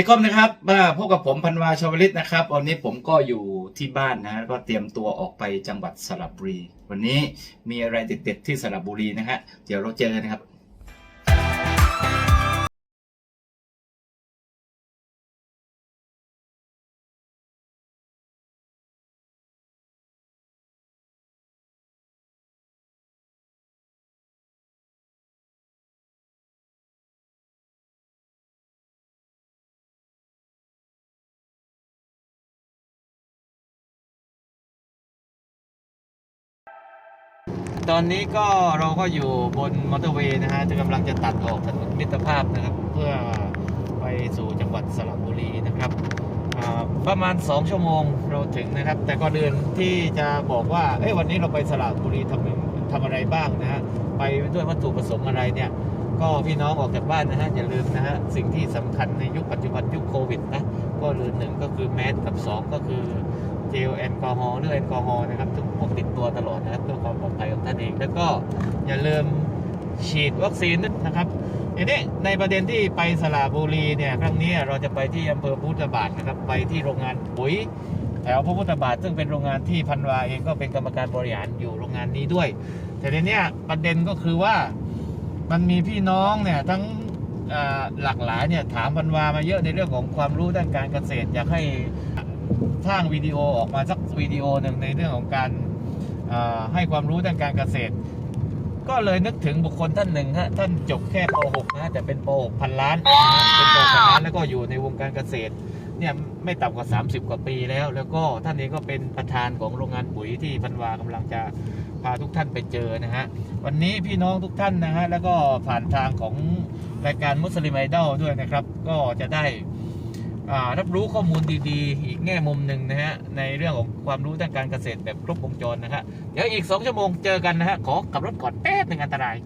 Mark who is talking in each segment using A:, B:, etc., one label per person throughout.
A: ดีครับนะครับมาพบกับผมพันวาชวลิตนะครับ วันนี้ผมก็อยู่ที่บ้านนะก็เตรียมตัวออกไปจังหวัดสระบุรี วันนี้มีอะไรเด็ดๆที่สระบุรีนะฮะเดี๋ยวเราเจอกันนะครับ ตอนนี้ก็เราก็อยู่บนมอเตอร์เวย์นะฮะจะกำลังจะตัดออกถนนมิตรภาพนะครับ เพื่อไปสู่จังหวัดสระบุรีนะครับประมาณ 2 ชั่วโมงเราถึงนะครับ แต่ก่อนอื่นที่จะบอกว่าเอ้ยวันนี้เราไปสระบุรีทำทำอะไรบ้างนะฮะไปด้วยวัตถุประสงค์อะไรเนี่ย ก็พี่น้องออกจากบ้านนะฮะอย่าลืมนะฮะสิ่งที่สำคัญในยุคปัจจุบันยุคโควิดนะก็ลืมหนึ่งก็คือแมสกับสองก็คือ เจลแอลกอฮอล์หรือแอลกอฮอล์นะครับทุกพกติดตัวตลอดนะครับเพื่อความปลอดภัยของท่านเอง แล้วก็อย่าลืมฉีดวัคซีนนะครับทีนี้ในประเด็นที่ไปสระบุรีเนี่ยครั้งนี้เราจะไปที่อำเภอพุทธบาทนะครับไปที่โรงงานปุ๋ยแถวพระพุทธบาท ซึ่งเป็นโรงงานที่พันวาเองก็เป็นกรรมการบริหารอยู่โรงงานนี้ด้วย แต่ทีเนี้ยประเด็นก็คือว่ามันมีพี่น้องเนี่ยทั้งหลากหลายเนี่ยถามพันวามาเยอะในเรื่องของความรู้ด้านการเกษตรอยากให้ สร้างวิดีโอออกมาสักวิดีโอหนึ่งในเรื่องของการาให้ความรู้ด้านการเกษตร ก็เลยนึกถึงบุคคลท่านหนึ่งฮะท่านจบแค่ป .6 นะแต่เป็นป .6 พันล้านเป็นป .6 พันล้านแล้วก็อยู่ในวงการเกษตรเนี่ยไม่ต่ำกว่า 30 กว่าปีแล้ว แล้วก็ท่านเองก็เป็นประธานของโรงงานปุ๋ยที่พันวากำลังจะพาทุกท่านไปเจอนะฮะ วันนี้พี่น้องทุกท่านนะฮะ แล้วก็ผ่านทางของรายการมุสลิมไอดอลด้วยนะครับ ก็จะได้ รับรู้ข้อมูลดีๆ อีกแง่มุมหนึ่งนะฮะ ในเรื่องของความรู้ด้านการเกษตรแบบครบวงจรนะฮะ เดี๋ยวอีก 2 ชั่วโมงเจอกันนะฮะ ขอกลับรถก่อนแป๊บหนึ่งอันตราย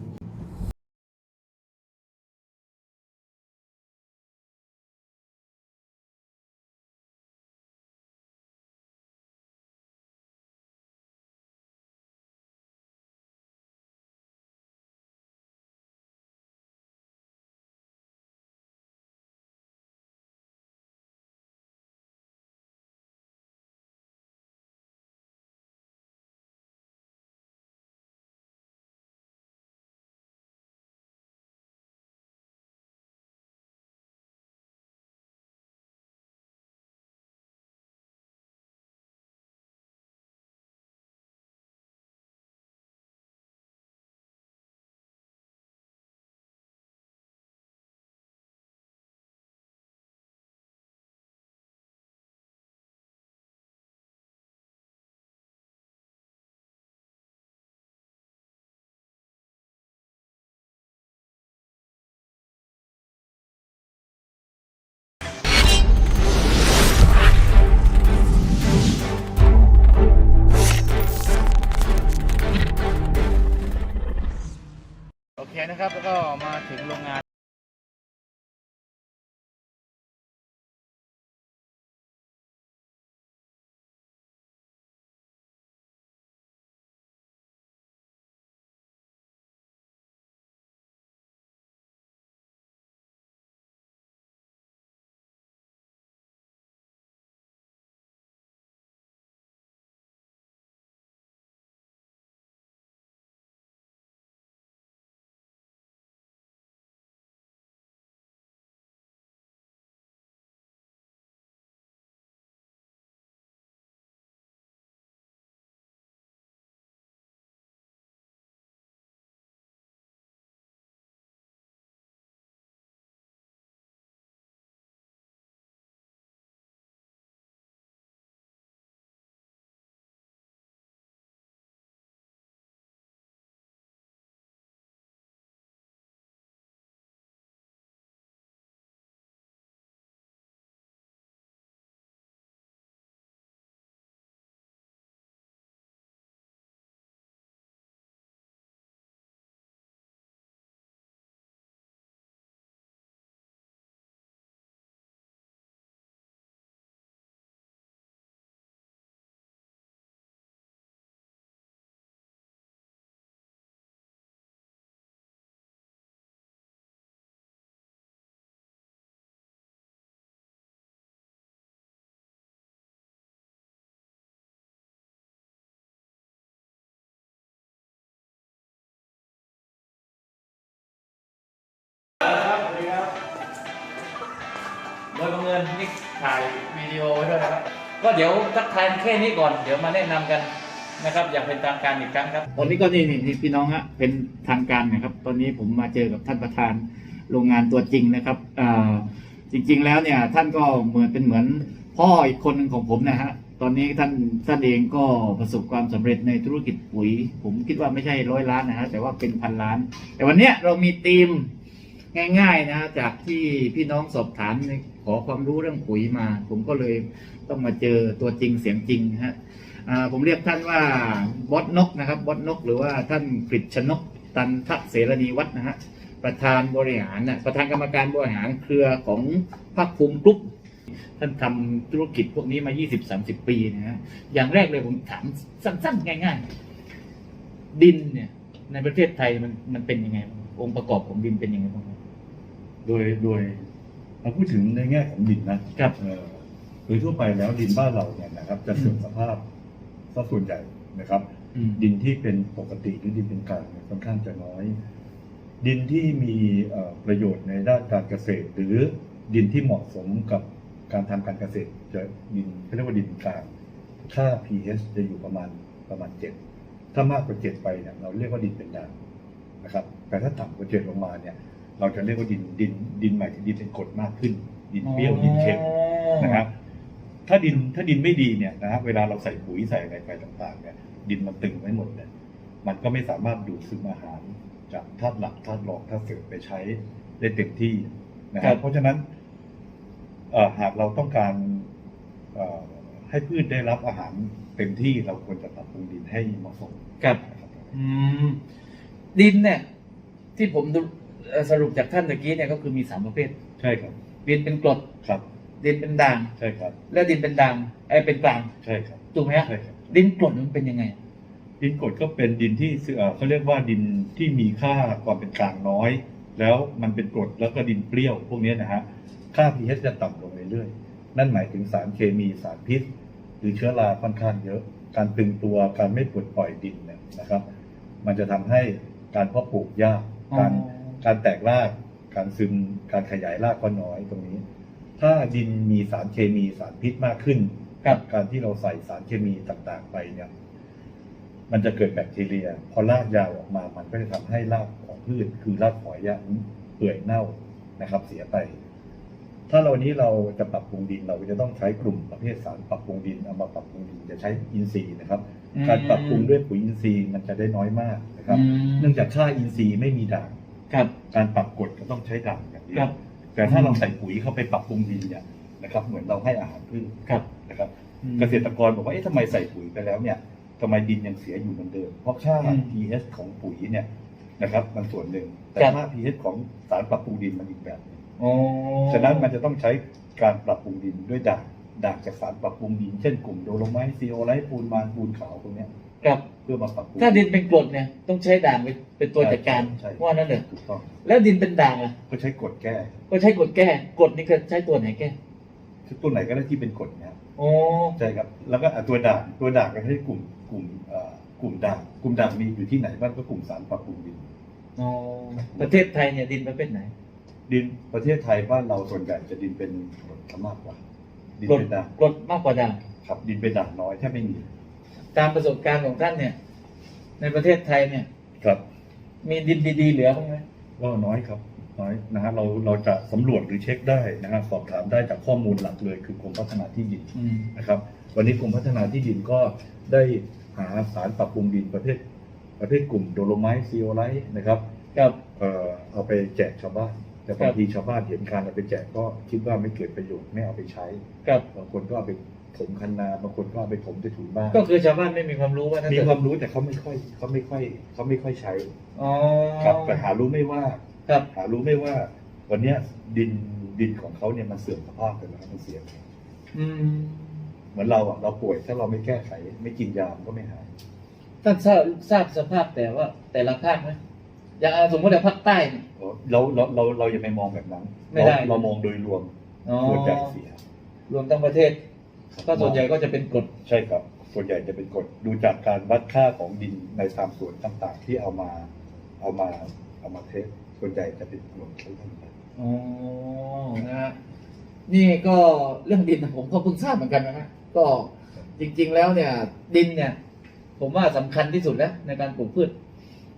A: นะครับ แล้วก็มาถึงโรงงาน ถ่ายวิดีโอไว้ด้วยนะครับ ก็เดี๋ยวทักทายแค่นี้ก่อน เดี๋ยวมาแนะนำกันนะครับ อย่างเป็นทางการอีกครั้งครับ ตอนนี้ก็นี่นี่นี่พี่น้องฮะเป็นทางการนะครับ ตอนนี้ผมมาเจอกับท่านประธานโรงงานตัวจริงนะครับอ่าจริง ๆ แล้วเนี่ยท่านก็เหมือนเป็นเหมือนพ่ออีกคนหนึ่งของผมนะฮะตอนนี้ท่านท่านเองก็ประสบความสำเร็จในธุรกิจปุ๋ย ผมคิดว่าไม่ใช่ร้อยล้านนะฮะแต่ว่าเป็นพันล้าน แต่วันเนี้ยเรามีทีมง่าย ๆนะจากที่พี่น้องสอบถาม ขอความรู้เรื่องปุ๋ยมา ผมก็เลยต้องมาเจอตัวจริงเสียงจริงฮะผมเรียกท่านว่าบอสนกนะครับบอสนก หรือว่าท่านกฤษชนกตันทะเสรณีวัฒนะฮะประธานบริหารนะประธานกรรมการบริหารเครือของภาคภูมิกรุ๊ปท่านทำธุรกิจพวกนี้มา 20-30 ปีนะฮะอย่างแรกเลยผมถามสั้นๆ ง่าย ๆ ดินเนี่ย ในประเทศไทยมันมันเป็นยังไง องค์ประกอบของดินเป็นยังไงบ้าง
B: โดยโดย เราพูดถึงในแง่ของดินนะครับเอ่อโดยทั่วไปแล้วดินบ้านเราเนี่ยนะครับ จะเสื่อมสภาพซะส่วนใหญ่นะครับ
A: อืม
B: ดินที่เป็นปกติหรือดินเป็นกลางเนี่ยค่อนข้างจะน้อย ดินที่มีเอ่อประโยชน์ในด้านการเกษตร หรือดินที่เหมาะสมกับการทำการเกษตรจะดินเขาเรียกว่าดินกลางค่า pH จะอยู่ประมาณประมาณเจ็ดถ้ามากกว่าเจ็ดไปเนี่ยเราเรียกว่าดินเป็นด่างนะครับ แต่ถ้าต่ำกว่าเจ็ดลงมาเนี่ย เราจะเรียกว่าดินดินดินหมายถึงดินเป็นกรดมากขึ้น ดินเปรี้ยวดินเค็มนะครับ ถ้าดินถ้าดินไม่ดีเนี่ยนะฮะเวลาเราใส่ปุ๋ยใส่อะไรไปต่างๆเนี่ยดินมันตึงไว้หมดเนี่ยมันก็ไม่สามารถดูดซึมอาหารจากธาตุหลักธาตุรองธาตุเสริมไปใช้ได้เต็มที่นะค
A: ครั
B: รับบเพราะฉะนั้นเอ่อหากเราต้องการเอ่อให้พืชได้รับอาหารเต็มที่เราควรจะปรับปรุงดินให้เหมาะสม
A: ครับ
B: นะครับ
A: อืมดินเนี่ย ที่ผมดู เอ่อสรุปจากท่านตะกี้เนี่ยก็คือมีสามประเภท
B: ใช่ครับ
A: ดินเป็นกรด
B: ครับ
A: ดินเป็นด่าง
B: ใช่ครับ
A: และดินเป็นด่างไอ้ยเป็นกลาง
B: ใช่ครับ
A: ถูกไหมฮะ
B: ใช่ครับ
A: ดินกรดมันเป็นยังไง
B: ดินกรดก็เป็นดินที่เอ่อเขาเรียกว่าดินที่มีค่าความเป็นกลางน้อย แล้วมันเป็นกรดแล้วก็ดินเปรี้ยวพวกนี้นะฮะค่า pH จะต่ำลงเรื่อยๆนั่นหมายถึงสารเคมีสารพิษ หรือเชื้อราค่อนข้างเยอะ การตึงตัวการไม่ปลดปล่อยดินเนี่ยนะครับ มันจะทำให้การเพาะปลูกยาก
A: อ๋อ
B: การ การแตกราก การซึม การขยายรากก็น้อยตรงนี้ ถ้าดินมีสารเคมีสารพิษมากขึ้น
A: ครับ
B: การที่เราใส่สารเคมีต่างๆไปเนี่ย มันจะเกิดแบคทีเรีย พอรากยาวออกมา มันก็จะทำให้รากของพืช คือรากหอยยะเปื่อยเน่านะครับ เสียไป ถ้าเรานี้เราจะปรับปรุงดินเราก็จะต้องใช้กลุ่มประเภทสารปรับปรุงดินเอามาปรับปรุงดินจะใช้อินทรีย์นะครับ
A: อืม
B: การปรับปรุงด้วยปุ๋ยอินทรีย์มันจะได้น้อยมากนะครับ
A: อืม
B: เนื่องจากค่าอินทรีย์ไม่มีด่าง
A: ครับ
B: การปรับกฎก็ต้องใช้ด่างอย่างเดีย
A: ครั
B: ว
A: บ
B: แต่ถ้าเราใส่ปุ๋ยเข้าไปปรับปรุงดินเนี่ยนะครับ เหมือนเราให้อาหารพืช
A: ครับ
B: นะครับ
A: อืม
B: เกษตรกรบอกว่าเอ๊ะทำไมใส่ปุ๋ยไปแล้วเนี่ยทำไมดินยังเสียอยู่เหมือนเดิม เพราะค่า
A: อืม
B: pH ของปุ๋ยเนี่ยนะครับมันส่วนหนึ่ง แต่
A: ครับ
B: ค่า pH ของสารปรับปรุงดินมันอีกแบบหนึง
A: อ๋อ
B: ฉะนั้นมันจะต้องใช้การปรับปรุงดินด้วยด่าง ด่างจากสารปรับปรุงดินเช่นกลุ่มโดโลไมต์ซีโอไลท์ปูนมานปูนขาวพวกเนี้ย
A: ครับ
B: เพื่อมาปรับปรุง
A: ถ้าดินเป็นกรดเนี่ยต้องใช้ด่างเป็นเป็นตัวจัดการ
B: ใช่ใช่
A: ว่านั่นเลย
B: ถูกต้อง
A: แล้วดินเป็นด่างอะ
B: ก็ใช้กฎแก้
A: ก็ใช้กรดแก้กรดนี่ก็ใช้ตัวไหนแก้
B: ตัวไหนก็ได้ที่เป็นกฎนะครับ
A: อ๋อ
B: ใช่ครับแล้วก็อะตัวด่างตัวด่างก็ใช้กลุ่มกลุ่มเอ่อกลุ่มด่างกลุ่มด่างมีอยู่ที่ไหนบ้างก็กลุ่มสารปรับปรุงดิน
A: อ๋อประเทศไทยเนี่ยดินประเภทไหน
B: ดินประเทศไทยบ้านเราส่วนใหญ่จะดินเป็นกรดซะมากกว่า ดิน
A: กรด
B: เป็นด่าง
A: กรดมากกว่าด่าง
B: ครับดินเป็นด่างน้อยแทบไม่มี
A: ตามประสบการณ์ของท่านเนี่ย ในประเทศไทยเนี่ย
B: ครับ
A: มีดินดีๆเหลือบ้างไหม
B: ก็น้อยครับน้อยนะฮะเราเราจะสำรวจหรือเช็คได้นะฮะสอบถามได้จากข้อมูลหลักเลยคือกรมพัฒนาที่ดิน
A: อืม
B: นะครับ วันนี้กรมพัฒนาที่ดินก็ได้หาสารปรับปรุงดินประเภทประเภทกลุ่มโดโลไมต์ซีโอไลท์นะครับ
A: ครับ
B: เอ่อเอาไปแจกชาวบ้าน แต่บางทีชาวบ้านเห็นการเอาไปแจกก็คิดว่าไม่เกิดประโยชน์ไม่เอาไปใช้
A: ครับ
B: บางคนก็เอาไปถมคันนาบางคนก็เอาไปถมใต้ถุนบ้าน
A: ก็คือชาวบ้านไม่มีความรู้ว่านั่น
B: มี
A: เถอะ
B: ความรู้แต่เขาไม่ค่อยเขาไม่ค่อยเขาไม่ค่อยใช้
A: อ๋อ
B: ครับแต่หารู้ไม่ว่า
A: ครับ
B: หารู้ไม่ว่า วันเนี้ยดินดินของเขาเนี่ยมันเสื่อมสภาพไปแล้วมันเสีย
A: อืม
B: เหมือนเราอะเราป่วยถ้าเราไม่แก้ไข ไม่กินยามันก็ไม่หาย
A: ท่านทราบทราบสภาพแต่ว่าแต่ละภาคไหม อย่างเอาสมมติอย่างภาคใต้เนี่ย
B: เราเราเราเราอย่าไปมองแบบนั้น
A: ไม่ได้
B: เราเรามองโดยรวม
A: อ๋อ
B: ส่วนใหญ่เสีย
A: รวมทั้งประเทศ ก็ส่วนใหญ่ก็จะเป็นกรด
B: ใช่ครับ ส่วนใหญ่จะเป็นกฎดูจากการวัดค่าของดินในตามส่วนต่างๆ ที่เอามาเอามาเอามาเทสส่วนใหญ่จะเป็นกฎทั้งนั้น
A: อ๋อนะฮะนี่ก็เรื่องดินผมก็เพิ่งทราบเหมือนกันนะฮะก็จริงๆแล้วเนี่ย ดินเนี่ย ผมว่าสำคัญที่สุดแล้วในการปลูกพืช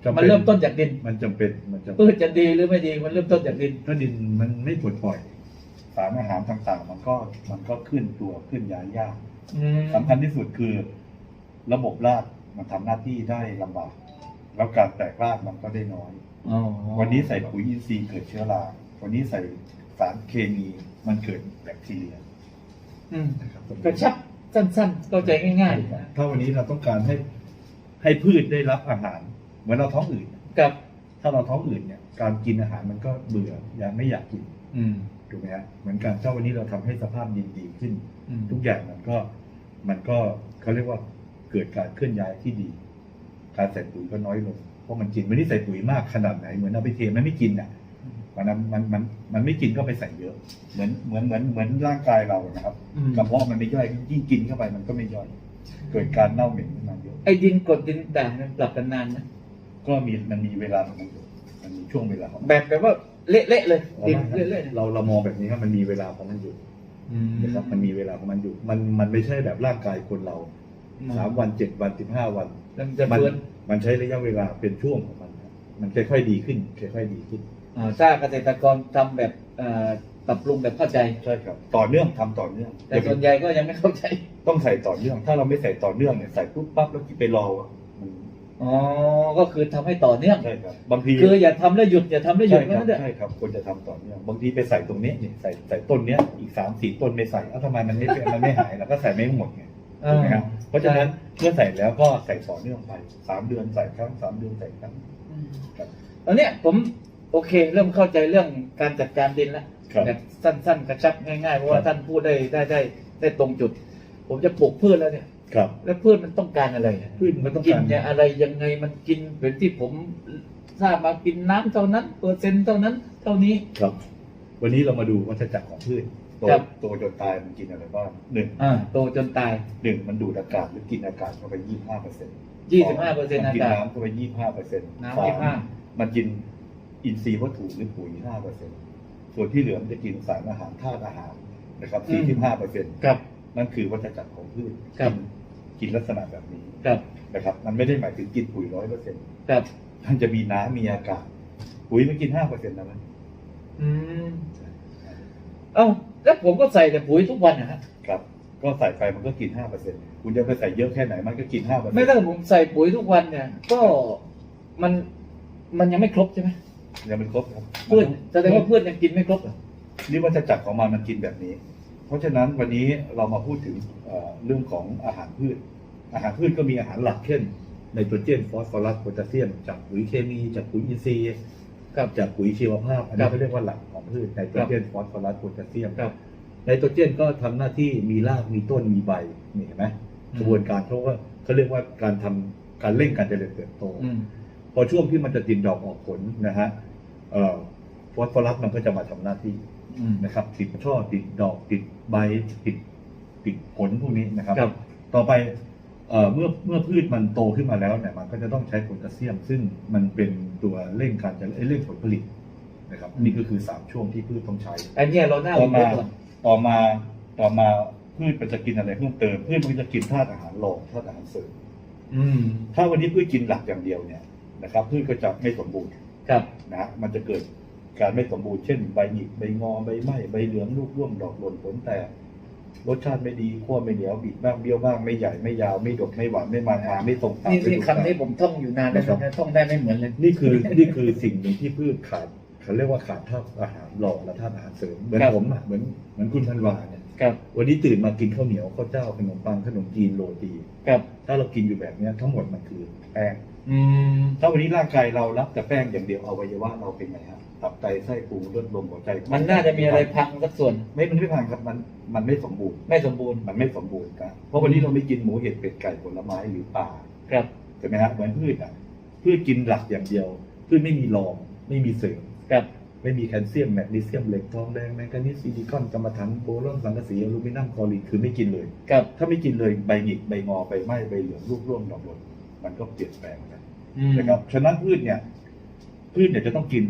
B: จำป็
A: มันเริ่มต้นจากดิน
B: มันจำเป็นมันจำ
A: พื
B: เป็น
A: ชจะดีหรือไม่ดีมันเริ่มต้นจากดิน
B: ถ้าดินมันไม่ปลดปล่อย สารอาหารต่างๆ มันก็มันก็ขึ้นตัวขึ้นย้ายยาก
A: อืม
B: สำคัญที่สุดคือ ระบบรากมันทำหน้าที่ได้ลำบาก แล้วการแตกรากมันก็ได้น้อย
A: อ๋อ
B: วันนี้ใส่ปุ๋ยอินทรีย์เกิดเชื้อรา วันนี้ใส่สารเคมีมันเกิดแบคทีเรีย
A: อืมกระชับสั้นๆเข้าใจง่ายๆนะ
B: ถ้าวันนี้เราต้องการให้ให้พืชได้รับอาหาร เหมือนเราท้องอืด
A: กับ
B: ถ้าเราท้องอืดเนี่ยการกินอาหารมันก็เบื่ออยากไม่อยากกิน
A: อืม
B: ถูกไหมฮะเหมือนกันถ้าวันนี้เราทำให้สภาพดินดีขึ้น
A: อืม
B: ทุกอย่างมันก็มันก็เขาเรียกว่าเกิดการเคลื่อนย้ายที่ดี การใส่ปุ๋ยก็น้อยลงเพราะมันกินไม่ได้ใส่ปุ๋ยมากขนาดไหนเหมือนเอาไปเทมันไม่กินอะ มันมันมันมันไม่กินก็ไปใส่เยอะ เหมือนเหมือนเหมือนเหมือนร่างกายเรานะครับ
A: อืม
B: กระเพาะมันไม่ย่อยยิ่งกินเข้าไปมันก็ไม่ย่อย เกิดการเน่าเหม็นขึ้นมาเยอะ
A: ไอ้ดินกรดดินด่างมันปรับกันนานนะ
B: ก็มีมันมีเวลาของมันอยู่มันมีช่วงเวลาของมัน
A: แบบแบบว่าเละๆเลยดินเละๆเลย
B: เราเรามองแบบนี้ครับมันมีเวลาของมันอยู่
A: อืม
B: นะครับมันมีเวลาของมันอยู่ มันมันไม่ใช่แบบร่างกายคนเราสามวันเจ็ดวันสิบห้าวัน
A: แล้วมันจะ
B: มัน
A: เฟื่อน
B: มันใช้ระยะเวลาเป็นช่วงของมันครับมันค่อยๆดีขึ้นค่อยๆดีขึ้น
A: อ่าถ้าเกษตรกรทำแบบเอ่อปรับปรุงแบบเข้าใจ
B: ใช่ครับ ต่อเนื่องทำต่อเนื่อง
A: แต่ส่วนใหญ่ก็ยังไม่เข้าใจ
B: ต้องใส่ต่อเนื่อง ถ้าเราไม่ใส่ต่อเนื่องเนี่ยใส่ปุ๊บปั๊บแล้วไปรอมัน
A: อ๋อ ก็คือทำให้ต่อเนื่อง
B: ใช่ครับบางที
A: คืออย่าทำแล้วหยุดอย่าทำแล้วหยุด
B: ใช่ค
A: ก็
B: รับ
A: นั่นแหละ
B: ใช่ครับควรจะทำต่อเนื่องบางทีไปใส่ตรงนี้นี่ใส่ใส่ต้นเนี้ยอีกสามสี่ต้นไม่ใส่เอ้าทำไมมันไม่เป็นมันไม่หายเราก็ใส่ไม่หมดไง
A: อ่า
B: ถูกไหมครับเพราะฉะนั้นเมื่อใส่แล้วก็ใส่ต่อเนื่องไปสามเดือนใส่ครั้งสามเดือนใส่ครั้ง
A: อืม
B: ครับ
A: ตอนเนี้ยผมโอเค เริ่มเข้าใจเรื่องการจัดการดินแล้ว
B: ครับ
A: แบบสั้น ๆ กระชับง่ายๆเพราะว่า
B: ครับ
A: ท่านพูดได้ได้ได้ได้ตรงจุด ผมจะปลูกพืชแล้วเนี่ย
B: ครับ
A: แล้วพืชมันต้องการอะไรเนี่ย
B: พืชมันต้อง
A: กิน
B: การ
A: เนี่ยอะไรยังไงมันกินเหมือนที่ผมทราบมากินน้ำเท่านั้นเปอร์เซ็นต์เท่านั้น เท่านี้
B: ครับ วันนี้เรามาดูวัฏจักรของพืชโต
A: ครับ
B: โตจนตายมันกินอะไรบ้างหนึ่ง
A: อ่าโตจนตาย
B: หนึ่งมันดูดอากาศหรือกินอากาศเข้าไปยี่ห้าเปอร์เซ็นต์
A: 25เปอร์เซ็นต์
B: มั
A: อาน
B: กิน
A: กาศ
B: น้ำเข้าไปยี่ห้าเปอร์เซ็นต์
A: น้ำ25
B: มันกินอินทรีย์วัตถุหรือปุ๋ยห้าเปอร์เซ็นต์ส่วนที่เหลือมันจะกินสารอาหารธาตุอาหารนะครับ
A: อื
B: สี่
A: ม
B: สิบห้าเปอร์เซ็นต์
A: ครับ
B: นั่นคือวัฏจักรของพืช
A: ครับ
B: กินลักษณะแบบนี้
A: ครับ
B: นะครับ มันไม่ได้หมายถึงกินปุ๋ยร้อยเปอร์เซ็นต์
A: ครับ
B: มันจะมีน้ำมีอากาศปุ๋ยมันกินห้าเปอร์เซ็นต์นะมัน
A: อืมเอ้าแล้วผมก็ใส่แต่ปุ๋ยทุกวันนะฮะ
B: ครับ ก็ใส่ไปมันก็กินห้าเปอร์เซ็นต์คุณจะไปใส่เยอะแค่ไหนมันก็กินห้าเปอร์เซ็นต์
A: ไม่ถ้าผมใส่ปุ๋ยทุกวันเนี่ย ก็มันมันยังไม่ครบใช่ไหม
B: ยังเป็นครบครับ
A: พืชแสดงว่าพืชยังกินไม่ครบเหรอ
B: นี่วัฏจักรของมันมันกินแบบนี้ เพราะฉะนั้นวันนี้เรามาพูดถึงเอ่อเรื่องของอาหารพืช อาหารพืชก็มีอาหารหลักเช่นไนโตรเจนฟอสฟอรัสโพแทสเซียม จากปุ๋ยเคมี จากปุ๋ยอินทรีย์
A: ครับ
B: จากปุ๋ยชีวภาพ อัน
A: ครั
B: นี้
A: บ
B: เขาเรียกว่าหลักของพืชไนโตรเจนฟอสฟอรัสโพแทสเซียม
A: ครับ
B: ไนโตรเจนก็ทำหน้าที่มีรากมีต้นมีใบนี่เห็นไหม
A: อืม
B: กระบวนการเขาว่าเขาเรียกว่าการทำการเร่งการเจริญเติบโต
A: อืม
B: พอช่วงที่มันจะติดดอกออกผลนะฮะเอ่อฟอสฟอรัสมันก็จะมาทำหน้าที่
A: อืม
B: นะครับ ติดช่อติดดอกติดใบติดติดผลพวกนี้นะครับ
A: ครับ
B: ต่อไปเอ่อเมื่อเมื่อพืชมันโตขึ้นมาแล้วเนี่ยมันก็จะต้องใช้โพแทสเซียม ซึ่งมันเป็นตัวเร่งการจะเร่งผลผลิตนะครับ
A: อืม
B: นี่ก็คือสามช่วงที่พืชต้องใช้
A: อันเนี้ยเราหน้า
B: ต่อมา
A: วิเคราะห์ก่อน
B: ต่อมาต่อมาพืชมันจะกินอะไรเพิ่มเติมพืชมันจะกินธาตุอาหารรองธาตุอาหารเสริม
A: อืม
B: ถ้าวันนี้พืชกินหลักอย่างเดียวเนี่ยนะครับ พืชก็จะไม่สมบูรณ์
A: ครับ
B: นะฮะมันจะเกิด การไม่สมบูรณ์เช่นใบหงิกใบงอใบไหม้ใบเหลืองลูกร่วงดอกหล่นผลแตกรสชาติไม่ดีขั้วไม่เหนียวบิดบ้างเบี้ยวบ้างไม่ใหญ่ไม่ยาวไม่ดกไม่หวานไม่มันงาไม่ตรงตาม
A: นี่
B: ไม่
A: นี่
B: ดู
A: คำนี้ผมท่องอยู่นานแล้วนะท่องได้ไม่เหมือนเลย
B: นี่คือนี่คือสิ่งหนึ่งที่พืชขาดเขาเรียกว่าขาดธาตุอาหารหล่อและธาตุอาหารเสริมเหมือน
A: ครับ
B: ผมอะเหมือนเหมือนคุณธันวาเนี่ย
A: ครับ
B: วันนี้ตื่นมากินข้าวเหนียวข้าวเจ้าขนมปังขนมจีนโรตี
A: ครับ
B: ถ้าเรากินอยู่แบบเนี้ยทั้งหมดมันคือแป้ง
A: อืม
B: ถ้าวันนี้ร่างกายเรารับแต่แป้งอย่างเดียวอวัยวะเราเป็นไงฮะ ตับไตไส้พุงเลือดลมหัวใจ
A: มันน่าจะมีอะไรพังสักส่วน
B: ไม่มันไม่พังครับมันมันไม่สมบูรณ์
A: ไม่สมบูรณ์
B: มันไม่สมบูรณ์ครับเพราะวันนี้เราไม่กินหมูเห็ดเป็ดไก่ผลไม้หรือปลา
A: ครับ
B: ใช่ไหมฮะเหมือนพืชอะพืชกินหลักอย่างเดียว พืชไม่มีรองไม่มีเสริม
A: ครับ
B: ไม่มีแคลเซียมแมกนีเซียมเหล็กทองแดงแมงกานีสซิลิคอนกรรมะถันโบรอนสังกะสีอลูมิเนียมคลอรีนคือไม่กินเลย
A: ครับ
B: ถ้าไม่กินเลยใบหงิกใบงอใบไหม้ใบเหลืองลูกร่วงดอกหล่นมันก็เปลี่ยนแปลงไป
A: อืม
B: นะครับฉะนั้นพืชเนี่ยพืชเนี่ยจะต้องกิน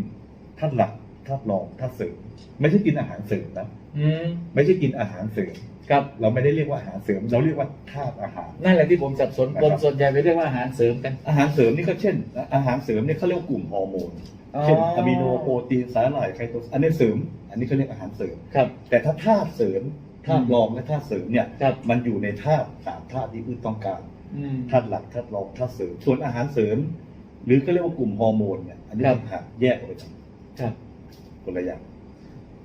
B: ท่านหลักธาตุรองธาตุเสริมไม่ใช่กินอาหารเสริมนะ
A: อืม
B: ไม่ใช่กินอาหารเสริม
A: ครับ
B: เราไม่ได้เรียกว่าอาหารเสริม เราเรียกว่าธาตุอาหาร
A: นั่นแหละที่ผมสับสน
B: นะครับ
A: คนส่วนใหญ่ไปเรียกว่าอาหารเสริมกัน
B: อาหารเสริมนี่ก็เช่น อาหารเสริมเนี่ยเขาเรียกว่ากลุ่มฮอร์โมน
A: อ๋อ
B: เช่นอะมิโนโปรตีนสาหร่ายไคโตซานอันนี้เสริม อันนี้เขาเรียกอาหารเสริม
A: ครับ
B: แต่ถ้าธาตุเสริมธาตุรองและธาตุเสริมเนี่ย
A: ครับ
B: มันอยู่ในธาตุสามธาตุที่พืชต้องการ
A: อืม
B: ธาตุหลักธาตุรองธาตุเสริม ส่วนอาหารเสริม หรือก็เรียกว่ากลุ่มฮอร์โมนเนี่ยอันนี้
A: ครับ
B: ต่างหากแยกออกไปจาก
A: ครับ
B: คนละอย่าง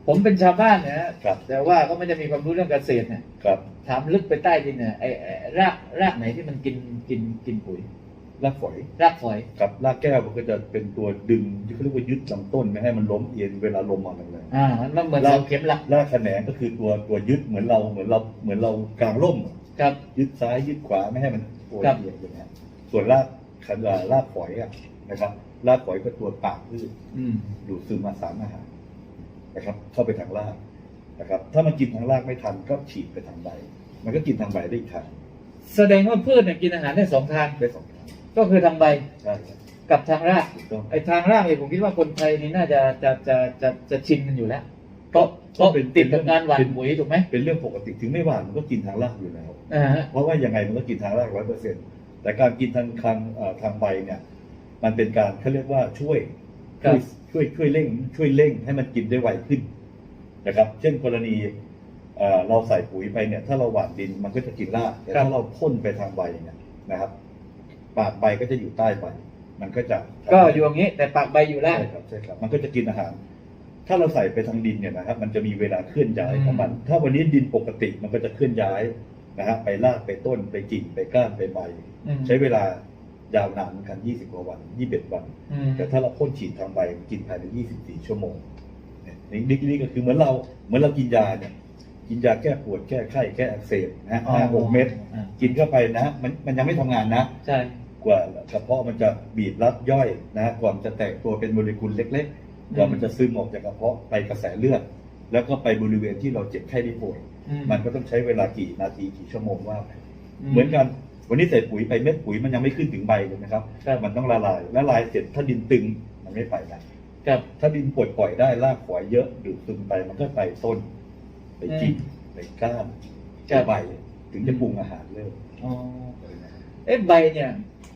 A: ผมเป็นชาวบ้านนะฮะ
B: ครับ
A: แต่ว่าก็ไม่ได้มีความรู้เรื่องเกษตรเนี่ย
B: ครับ
A: ถามลึกไปใต้ดินเนี่ยไอ้ไอ้รากรากไหนที่มันกินกินกินปุ๋ย
B: รากฝอย
A: รากฝอย
B: กับรากแก้วมันก็จะเป็นตัวดึงที่เขาเรียกว่ายึดลำต้นไม่ให้มันล้มเอียงเวลาลมมาแรง
A: อ่ามันเหมือน
B: ราก
A: เสาเข็มหลัก
B: ๆรากแขนงก็คือตัวตัวยึดเหมือนเราเหมือนเราเหมือนเรากลางร่ม
A: ครับ
B: ยึดซ้ายยึดขวาไม่ให้มันโอน
A: ครับ
B: เอียงอย่างนี้ยส่วนรากขันรากฝอยอะนะครับ รากฝอยก็ตัวปากพืช
A: อืม
B: ดูดซึมมาสารอาหารนะครับ เข้าไปทางรากนะครับ ถ้ามันกินทางรากไม่ทันก็ฉีดไปทางใบ มันก็กินทางใบได้อีกทาง
A: แสดงว่าพืชเนี่ยกินอาหารได้สองทาง
B: ได้สองทาง
A: ก็คือทางใบ
B: ใช่ครับ
A: กับทางราก
B: ถูกต้อง
A: ไอ้ทางรากเนี่ยผมคิดว่าคนไทยนี่น่าจะจะจะจะจะชินกันอยู่แล้วเพราะเพราะติดกับงานหว่านปุ๋ยถูกไหม
B: เป็นเรื่องปกติถึงไม่หวานมันก็กินทางรากอยู่แล้ว
A: อ่าฮะ
B: เพราะว่ายังไงมันก็กินทางรากร้อยเปอร์เซ็นต์แต่การกินทางทางเอ่อทางใบเนี่ย มันเป็นการเขาเรียกว่าช่วยช่วยช่วยช่วยเร่ง ช่วยเร่งให้มันกินได้ไวขึ้นนะครับ เช่นกรณีเอ่อเราใส่ปุ๋ยไปเนี่ย ถ้าเราหว่านดินมันก็จะกินรากแต่ถ้าเราพ่นไปทางใบเนี่ยนะครับปากใบก็จะอยู่ใต้ใบมันก็จะ
A: ก็อยู่อย่างนี้ แต่ปากใบอยู่ล่าง
B: ใช่ครับใช่ครับ มันก็จะกินอาหาร ถ้าเราใส่ไปทางดินเนี่ยนะครับ มันจะมีเวลาเคลื่อนย้ายของมัน ถ้าวันนี้ดินปกติมันก็จะเคลื่อนย้ายนะฮะไปรากไปต้นไปกิ่งไปก้านไปใบ
A: อืม
B: ใช้เวลา ยาวนานเหมือนกัน20กว่าวัน21วัน
A: อืม
B: แต่ถ้าเราพ่นฉีดทางใบกินภายใน24ชั่วโมงเนี่ยนี่นี่นี่ก็คือเหมือนเราเหมือนเรากินยาเนี่ยกินยาแก้ปวดแก้ไข้แก้อักเสบนะฮะห้าหกเม็ด
A: อ่า
B: กินเข้าไปนะฮะมันมันยังไม่ทำงานนะ
A: ใช่
B: กว่ากระเพาะมันจะบีบรัดย่อยนะฮะกว่ามันจะแตกตัวเป็นโมเลกุลเล็กๆกว่ามันจะซึมออกจากกระเพาะไปกระแสเลือดแล้วก็ไปบริเวณที่เราเจ็บไข้ได้ป่วย มันก็ต้องใช้เวลากี่นาทีกี่ชั่วโมงว่าไปเหมือนกัน วันนี้ใส่ปุ๋ยไปเม็ดปุ๋ยมันยังไม่ขึ้นถึงใบเลยนะครับ
A: ครับ
B: มันต้องละลายละลายเสร็จถ้าดินตึงมันไม่ไปนะ
A: ครับ
B: ถ้าดินปลดปล่อยได้รากฝอยเยอะดูดซึมไปมันก็ไปต้น ไปกิ่งไปก้าน
A: ครั
B: ไป
A: บ
B: ใบถึงจะปรุงอาหารเริ่ม
A: อ๋อเอ๊ะใบเนี่ย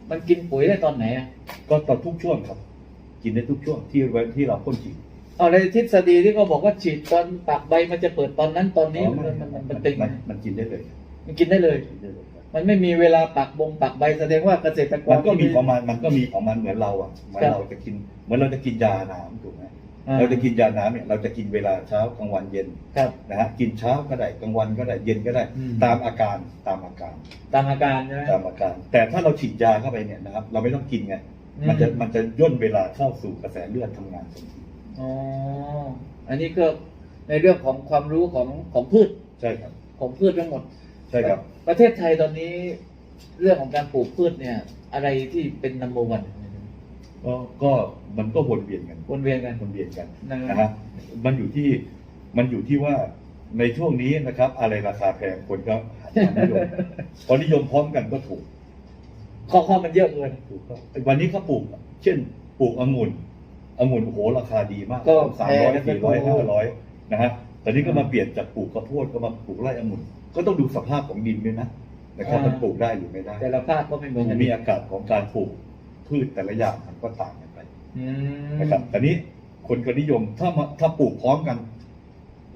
A: มันกินปุ๋ยได้ตอนไหนอะ
B: ก็ตอนทุกช่วงครับ กินได้ทุกช่วงที่เว้นที่เราพ่นฉีด
A: เอาในทฤษฎีที่เขาบอกว่าฉีดตอนปากใบมันจะเปิดตอนนั้นตอนนี้
B: อ๋อ
A: มันมันมันมันเป็น
B: มันมันกินได้เลย
A: มันกินได้เลย
B: กินได้เลยครับ
A: มันไม่มีเวลาปักบงปักใบแสดงว่าเกษตรกร
B: มันก็มี
A: ที่
B: ของมันมันก็มีของมันเหมือนเราอะเหมือน
A: ครับ
B: เราจะกินเหมือนเราจะกินยาน้ำถูกไหม
A: อ่
B: เราจะกินยาน้ำเนี่ยเราจะกินเวลาเช้ากลางวันเย็น
A: ครับ
B: นะฮะกินเช้าก็ได้กลางวันก็ได้เย็นก็ได้
A: อืม
B: ตามอาการตามอาการ
A: ตามอาการใช่ไหม
B: ตามอาการ แต่ถ้าเราฉีดยาเข้าไปเนี่ยนะครับเราไม่ต้องกินไง
A: อืม
B: มันจะมันจะย่นเวลาเข้าสู่กระแสเลือดทำงานทันที
A: อ๋ออันนี้ก็ในเรื่องของความรู้ของของพืช
B: ใช่ครับ
A: ของพืชทั้งหมด
B: ใช่ครับ
A: ประเทศไทยตอนนี้เรื่องของการปลูกพืชเนี่ย อะไรที่เป็น number one
B: ก็ก็มันก็วนเวียนกัน
A: วนเวียนกัน
B: วนเวียนกัน
A: นะ
B: นะฮะมันอยู่ที่มันอยู่ที่ว่าในช่วงนี้นะครับ อะไรราคาแพงคนก็หันมานิยมพอนิยมพร้อมกันก็ถูก
A: ข้อข้อมันเยอะเกิน
B: ถูกต้องวันนี้เขาปลูก เช่น ปลูกองุ่นองุ่นโอ้โหราคาดีมาก
A: ก็
B: สามร้อย
A: แพง
B: สี่ร้อย
A: นะ
B: ห้าร้อยนะฮะตอนนี้ก็มาเปลี่ยนจากปลูกข้าวโพดก็มาปลูกไร่องุ่น ก็ต้องดูสภาพของดินด้วยนะนะครับมันปลูกได้หรือไม่ได้
A: แต่ละภาคก็ไม่เหมือนกัน
B: มีอากาศของการปลูกพืชแต่ละอย่างมันก็ต่างกันไป
A: อืม
B: นะครับแต่นี้คนก็นิยมถ้ามาถ้าปลูกพร้อมกัน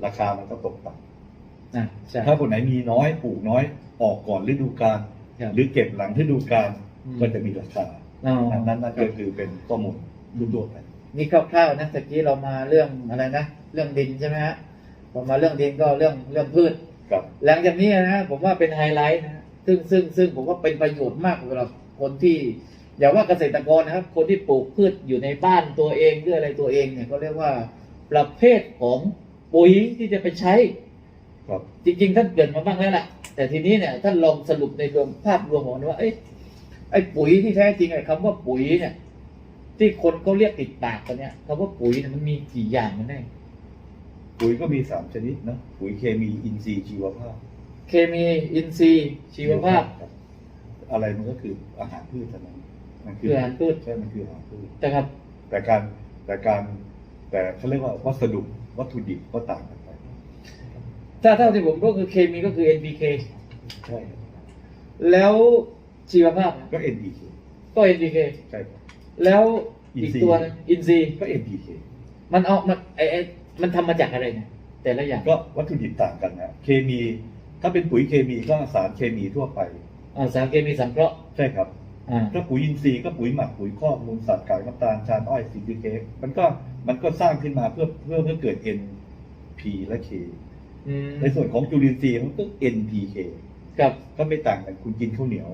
B: ราคามันก็ตกต่ำ
A: อะใช่
B: ถ้าคนไหนมีน้อยปลูกน้อยออกก่อนฤดูกาล
A: ครับ
B: หรือเก็บหลังฤดูกาล
A: อืม
B: ก็จะมีราคา
A: อ๋อ
B: อันนั้นนั่นก็คือเป็นข้อมูลทั่วๆไป
A: นี่คร่าวๆนะตะกี้เรามาเรื่องอะไรนะเรื่องดินใช่ไหมฮะพอมาเรื่องดินก็เรื่องเรื่องพืช
B: ครับ
A: หลังจากนี้นะ ผมว่าเป็นไฮไลท์นะซึ่งซึ่งซึ่งผมว่าเป็นประโยชน์มากสำหรับคนที่อย่าว่าเกษตรกรนะครับ คนที่ปลูกพืชอยู่ในบ้านตัวเองหรืออะไรตัวเองเนี่ยเขาเรียกว่าประเภทของปุ๋ยที่จะไปใช้
B: ครับ
A: จริง ๆ ท่านเกริดมาบ้างแล้วแหละแต่ทีนี้เนี่ยท่านลองสรุปในรวมภาพรวมของมันว่าเอ้ยไอ้ปุ๋ยที่แท้จริงไอ้คำว่าปุ๋ยเนี่ย ที่คนเขาเรียกติดปากกันเนี่ยคำว่าปุ๋ยเนี่ยมันมีกี่อย่างกันแน่
B: ปุ๋ยก็มีสามชนิดนะปุ๋ยเคมีอินทรีย์ชีวภาพ
A: เคมีอินทรีย์ชีวภาพ
B: ครับ อะไรมันก็คืออาหารพืชเท่านั้นมัน
A: คืออาหารพืช
B: ใช่มันคืออาหารพืช
A: นะครับ
B: แต่การแต่การแต่เขาเรียกว่าวัสดุวัตถุดิบก็ต่างกันไป
A: ถ้าเท่าที่ผมรู้คือเคมีก็คือ NPK
B: ใช่
A: แล้วชีวภาพ
B: ก็ NPK
A: ก็ NPK
B: ใช่ครับ
A: แล้วอีก
B: อินทรีย์
A: ตัวหนึงอินทรีย์
B: ก็ NPK
A: มันเอามันไอไอ มันทำมาจากอะไรเนี่ยแต่ละอย่าง
B: ก็วัตถุดิบต่างกันนะเคมี ถ้าเป็นปุ๋ยเคมีก็สารเคมีทั่วไป
A: อ่าสารเคมีสังเคราะห์
B: ใช่ครับ
A: อ่า
B: ถ้าปุ๋ยอินทรีย์ก็ปุ๋ยหมักปุ๋ยคอกมูลสัตว์กากน้ำตาลชานอ้อยซีดีเคมันก็มันก็สร้างขึ้นมาเพื่อเพื่อเพื่อเกิด NP และ K
A: อืม
B: ในส่วนของจุลินทรีย์มันก็ NPK
A: ครับ
B: ก็ไม่ต่างกันคุณกินข้าวเหนียว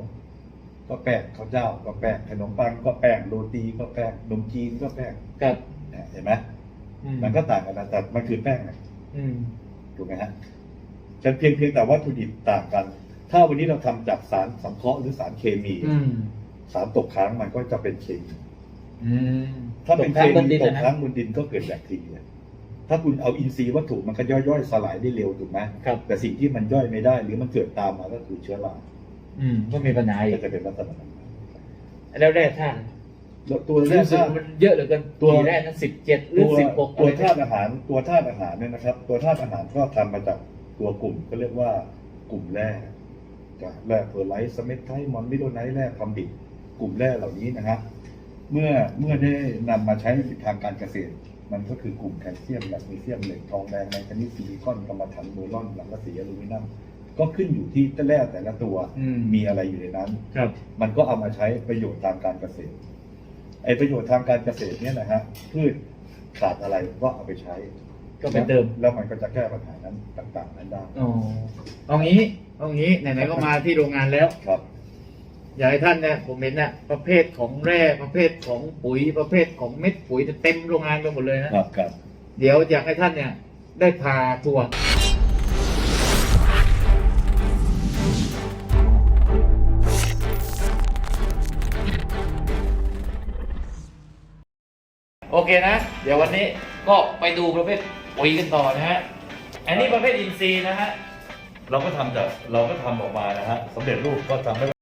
B: ก็แป้งข้าวเจ้าก็แป้งขนมปังก็แป้งโรตีก็แป้งขนมจีนก็แป้ง
A: ครับ
B: เนี่ยเห็นไหม
A: อื ม
B: มันก็ต่างกันนะแต่มันคือแป้งนะ
A: อืม
B: ถูกไหมฮะฉันเพียงเพียงแต่วัตถุดิบต่างกัน ถ้าวันนี้เราทำจากสารสังเคราะห์หรือสารเคมี
A: อืม
B: สารตกค้างมันก็จะเป็นเคมี
A: อืม
B: ถ้าเป็น
A: ตก
B: เค
A: ค้างบน
B: มี
A: ดิน
B: ต
A: นะ
B: ก
A: นะ
B: ค้างบนดินก็เกิดแบคทีเรียถ้าคุณเอาอินทรีย์วัตถุมันก็ย่อยๆสลายได้เร็วถูกไหม
A: ครับ
B: แต่สิ่งที่มันย่อยไม่ได้ หรือมันเกิดตามมาก็คือเชื้อรา
A: อืมก็มีปัญหาอี
B: ก็
A: ก
B: จะเป็นลักษณะนั้น
A: แล้วแร่ธาตุ
B: แล้ว ตัวแร
A: รู้
B: ก
A: สึก
B: ธาตุ
A: มันเยอะเหลือเกิน
B: ตัว
A: กี่แร่นะสิบเจ็ดหรือ
B: ตัว
A: สิบหก
B: ตัวธาตุอาหารตัวธาตุอาหารเนี่ยนะครับ ตัวธาตุอาหารก็ทำมาจากตัวกลุ่มก็เรียกว่ากลุ่มแร่จากแร่เพอร์ไลท์สเมทไทมอนมิโดไนท์แร่พัมบิกกลุ่มแร่เหล่านี้นะครับเมื่อเมื่อได้นำมาใช้ในทางการเกษตร มันก็คือกลุ่มแคลเซียมแมกนีเซียมเหล็กทองแดงแมงกานีสซิลิคอนกรรมฐานโบรอนหลังกะสีอลูมิเนียมก็ขึ้นอยู่ที่แร่แต่ละตัว
A: อืม
B: มีอะไรอยู่ในนั้น
A: ครับ
B: มันก็เอามาใช้ประโยชน์ทางการเกษตร ไอ้ประโยชน์ทางการเกษตรเนี่ยนะฮะพืชขาดอะไรก็เอาไปใช้
A: ก็ไปเติม
B: แล้วมันก็จะแก้ปัญหานั้นต่าง ๆ นั้นได้
A: อ๋อเอางี้เอางี้ไหนๆก็มาที่โรงงานแล้ว
B: ครับ
A: อยากให้ท่านเนี่ยผมเห็นเนี่ยประเภทของแร่ประเภทของปุ๋ยประเภทของเม็ดปุ๋ยเต็มโรงงานไปหมดเลยนะครับ
B: ครับ
A: เดี๋ยวอยากให้ท่านเนี่ย ได้พาทัวร์ เคนะ เดี๋ยววันนี้ก็ไปดูประเภทปุ๋ยกันต่อนะฮะ อันนี้ประเภทอินทรีย์นะฮะ
B: เราก็ทำจากเราก็ทำออกมานะฮะสำเร็จรูปก็ทำได้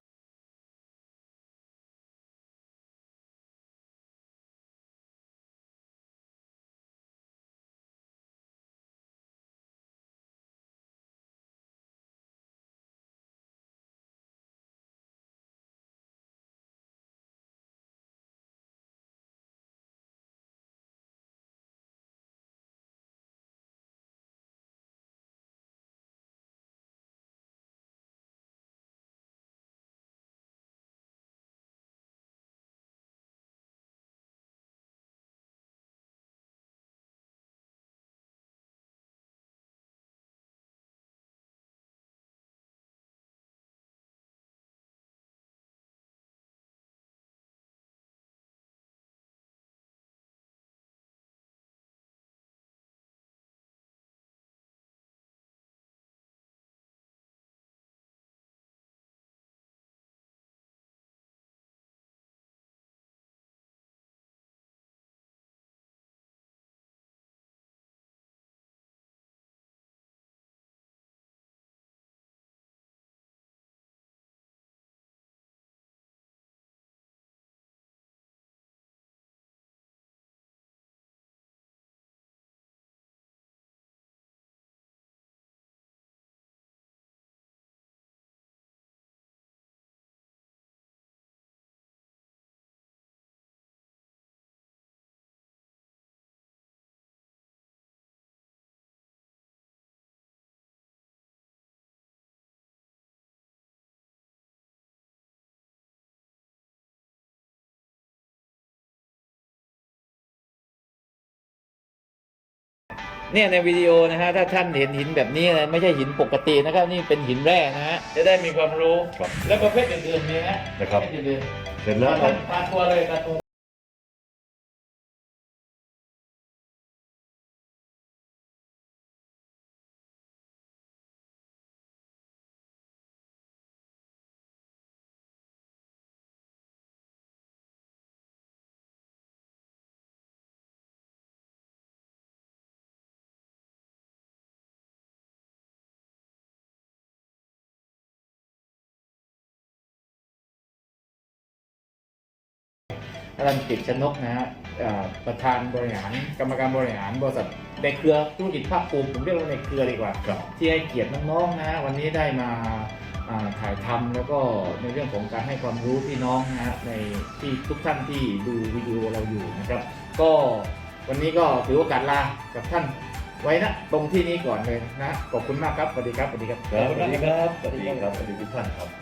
A: เนี่ยในวิดีโอนะฮะถ้าท่านเห็นหินแบบนี้นะไม่ใช่หินปกตินะครับนี่เป็นหินแร่นะฮะจะได้มีความรู้
B: ครับ
A: แล้วประเภทอื่นๆมีนะ
B: นะครับ
A: ปเภทอื่น
B: เสร็จ
A: ๆ
B: แล้ว
A: ท่านพาทัวร์เลยพาทัวร์ รย์กิจชนกนะฮะเอ่อประธานบริหารกรรมการบริหารบริษัทในเครือธุรกิจภาคภูมิผมเรียกว่าในเครือดีกว่า
B: ครับ
A: ที่ให้เกียรติน้องๆนะฮะวันนี้ได้มาอ่าถ่ายทำแล้วก็ในเรื่องของการให้ความรู้พี่น้องนะฮะในที่ทุกท่านที่ดูวิดีโอเราอยู่นะครับ ก็วันนี้ก็ถือโอกาสลากับท่านไว้นะตรงที่นี้ก่อนเลยนะขอบคุณมากครับสวัสดีครับสวัสดีครับ
B: ครับสวัสดีครับสวัสดีครับสวัสดีทุกท่านครับ